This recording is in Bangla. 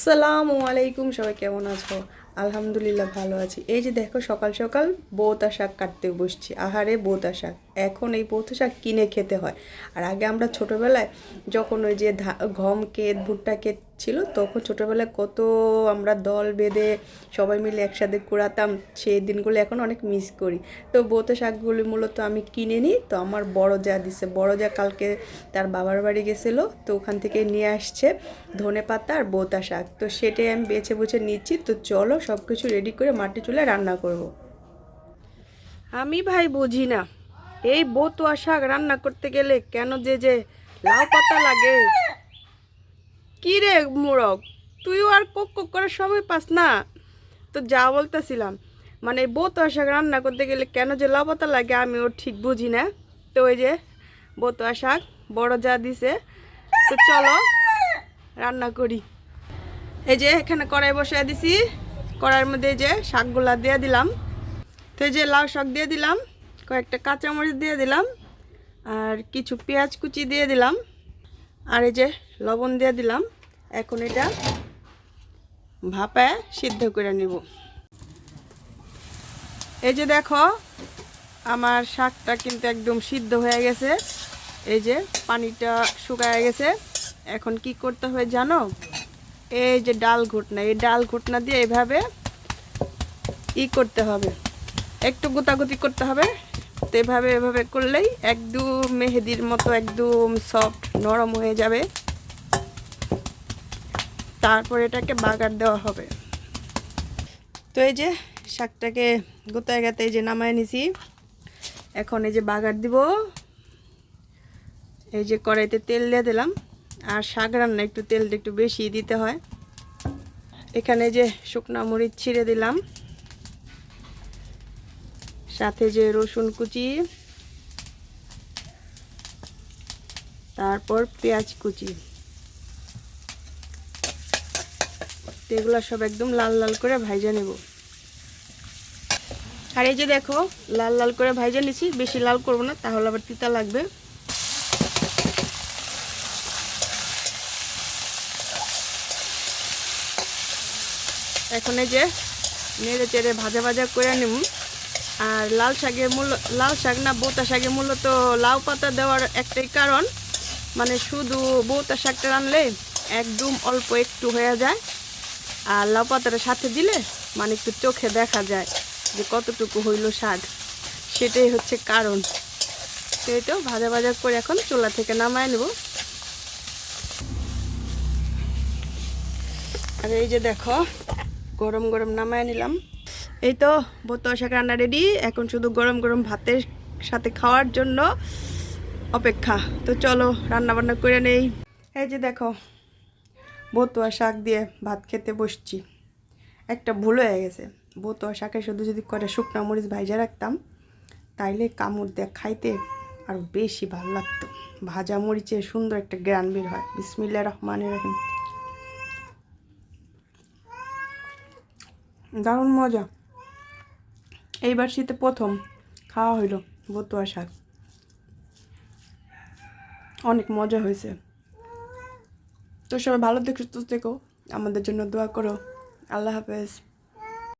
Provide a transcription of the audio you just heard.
আসসালামু আলাইকুম, সবাই কেমন আছো? আলহামদুলিল্লাহ ভালো আছি। এই যে দেখো, সকাল সকাল বৌতা শাক কাটতে বসছি। আহারে, বৌতা শাক। এখন এই বৌতা শাক কিনে খেতে হয়। আর আগে আমরা ছোটোবেলায় যখন ওই যে ঘম কেত ভুট্টা ক্ষেত ছিল, তখন ছোটোবেলায় কত আমরা দল বেঁধে সবাই মিলে একসাথে কুড়াতাম, সেই দিনগুলো এখন অনেক মিস করি। তো বৌতা শাকগুলি মূলত আমি কিনে নিই, তো আমার বড় যা দিছে। বড় যা কালকে তার বাবার বাড়ি গেছিল, তো ওখান থেকে নিয়ে আসছে ধনে পাতা আর বোতা শাক। তো সেটাই আমি বেছে বুছে নিচ্ছি, তো চলো সব কিছু রেডি করে মাটি চুলে রান্না করব। আমি ভাই বুঝি না, এই বতুয়া শাক রান্না করতে গেলে কেন যে যে লাউ পাতা লাগে? কি রে মুরগ? তুইও আর কোক কোক করার সময় পাস না। তো যা বলতেছিলাম মানে বতুয়া শাক রান্না করতে গেলে কেন যে লবতা লাগে আমি ওর ঠিক বুঝি না। তো ওই যে বতুয়া শাক, বড় যা দিছে, তো চলো রান্না করি। এই যে এখানে কড়াই বসায় দিছি, কড়াইয়ের মধ্যে যে শাকগুলা দিয়ে দিলাম। তো এই যে লাউ শাক দিয়ে দিলাম, কয়েকটা কাঁচামরিচ দিয়ে দিলাম, আর কিছু পেঁয়াজ কুচি দিয়ে দিলাম। আর এই যে লবণ দিয়ে দিলাম। এখন এটা ভাপায় সিদ্ধ করে নিব। এই যে দেখো, আমার শাকটা কিন্তু একদম সিদ্ধ হয়ে গেছে। এই যে পানিটা শুকায় গেছে। এখন কি করতে হবে জানো? এই যে ডাল ঘুটনা, এই ডাল ঘুটনা দিয়ে এভাবে ই করতে হবে। একটু গুতাগুতি করতে হবে। তো এভাবে এভাবে করলেই একদম মেহেদির মতো একদম সফট নরম হয়ে যাবে। তারপর এটাকে বাগার দেওয়া হবে। তো এই যে শাকটাকে গোতায় গাতে যে নামায় নিছি। এখন এই যে বাগার দিব। এই যে কড়াইতে তেল দিয়ে দিলাম। আর শাক রান্না একটু তেলটা একটু বেশি দিতে হয়। এখানে যে শুকনা মরিচ ছিঁড়ে দিলাম। সাথে যে রসুন কুচি, তারপর পেঁয়াজ কুচি। এগুলো সব একদম লাল লাল করে ভাইজা নেব। আর এই যে দেখো, লাল লাল করে ভাইজা নিছি, বেশি লাল করব না, তাহলে আবার তিতা লাগবে। এখন এই যে নেড়ে চেড়ে ভাজা ভাজা করে নেব। আর লাল শাকের মূল্য, লাল শাক না, বৌতা শাকের মূলত লাউ পাতা দেওয়ার একটাই কারণ। মানে শুধু বৌতা শাকটা রানলে একদম অল্প একটু হয়ে যায়। আর লাউ পাতাটা সাথে দিলে মানে একটু চোখে দেখা যায় যে কতটুকু হইল শাক। সেটাই হচ্ছে কারণ। তো ভাজা ভাজা করে এখন চুলা থেকে নামায় নেব। আর এই যে দেখো, গরম গরম নামায় নিলাম। এই তো বোতল শাক রান্না রেডি এখন শুধু গরম গরম ভাতের সাথে খাওয়ার জন্য অপেক্ষা। তো চলো রান্না বান্না করে নেই। এই যে দেখো বতুয়া শাক দিয়ে ভাত খেতে বসছি। একটা ভুল হয়ে গেছে। বতুয়া শাকে শুধু যদি করে শুকনা মরিচ ভাইজা রাখতাম, তাইলে কামড় দিয়ে খাইতে আর বেশি ভালো লাগতো। ভাজা মরিচে সুন্দর একটা গ্রান বের হয়। বিসমিল্লা রহমান রহিম। দারুণ মজা। এইবার শীতে প্রথম খাওয়া হইল বতুয়া শাক। অনেক মজা হয়েছে। তো সবাই ভালো দেখো সুস্থ দেখো আমাদের জন্য দোয়া করো। আল্লাহ হাফেজ।